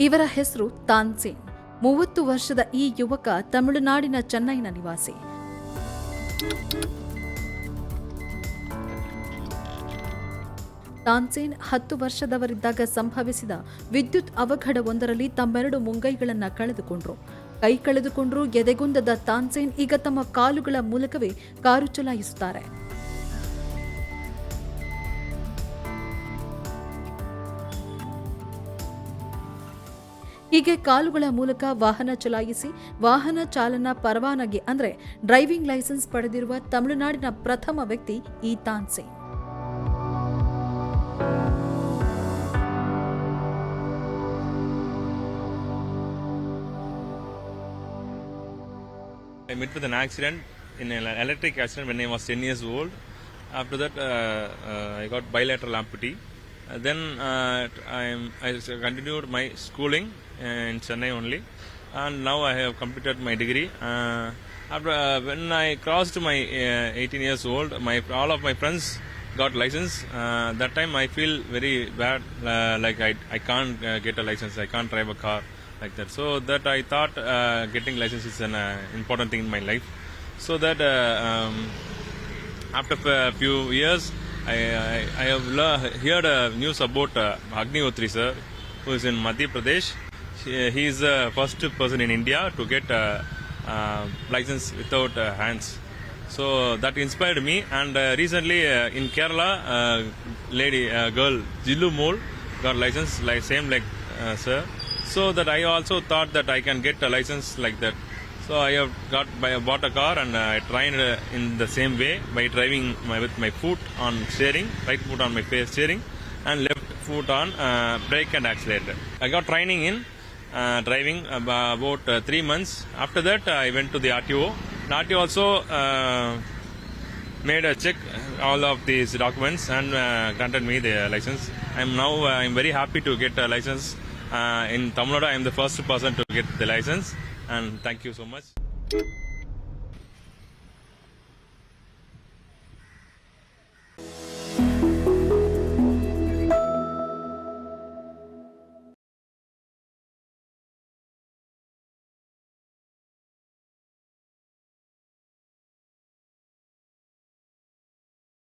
ಇವರ ಹೆಸರು ತಾನ್ಸೇನ್ ಮೂವತ್ತು ವರ್ಷದ ಈ ಯುವಕ ತಮಿಳುನಾಡಿನ ಚೆನ್ನೈನ ನಿವಾಸಿ. ತಾನ್ಸೇನ್ ಹತ್ತು ವರ್ಷದವರಿದ್ದಾಗ ಸಂಭವಿಸಿದ ವಿದ್ಯುತ್ ಅವಘಡವೊಂದರಲ್ಲಿ ತಮ್ಮೆರಡು ಮುಂಗೈಗಳನ್ನು ಕಳೆದುಕೊಂಡ್ರು. ಕೈ ಕಳೆದುಕೊಂಡ್ರು ಎದೆಗುಂದದ ತಾನ್ಸೇನ್ ಈಗ ತಮ್ಮ ಕಾಲುಗಳ ಮೂಲಕವೇ ಕಾರು ಚಲಾಯಿಸುತ್ತಾರೆ. ಹೀಗೆ ಕಾಲುಗಳ ಮೂಲಕ ವಾಹನ ಚಲಾಯಿಸಿ ವಾಹನ ಚಾಲನಾ ಪರವಾನಗಿ ಅಂದರೆ ಡ್ರೈವಿಂಗ್ ಲೈಸೆನ್ಸ್ ಪಡೆದಿರುವ ತಮಿಳುನಾಡಿನ ಪ್ರಥಮ ವ್ಯಕ್ತಿ ಈ Tansen I met with an accident in an electric accident when I was 10 years old. After that, uh, uh, I got bilateral amputee. Uh, then uh, I, I continued my schooling uh, in Chennai only, and now I have completed my degree. Uh, after uh, when I crossed my uh, 18 years old, my all of my friends got license. Uh, that time I feel very bad, uh, like I I can't uh, get a license, I can't drive a car like that. So that I thought uh, getting license is an uh, important thing in my life. So that uh, um, after a few years, I, I, I have heard uh, news about uh, Agni Hotri sir, who is in Madhya Pradesh. He, is the first person in India to get a, uh, license without uh, hands. So that inspired me. And uh, recently uh, in Kerala, uh, lady, uh, girl, Jillu Mool got license like same like uh, sir. So that I also thought that I can get a license like that. So I have got by bought a car and uh, I trained uh, in the same way by driving my, with my foot on steering, right foot on my steering, and left foot on uh, brake and accelerator. I got training in uh, driving about uh, three months. After that, I went to the RTO. The RTO also uh, made a check all of these documents and uh, granted me the license. I'm now uh, I'm very happy to get a license uh, in Tamil Nadu. I'm the first person to get the license, and thank you so much.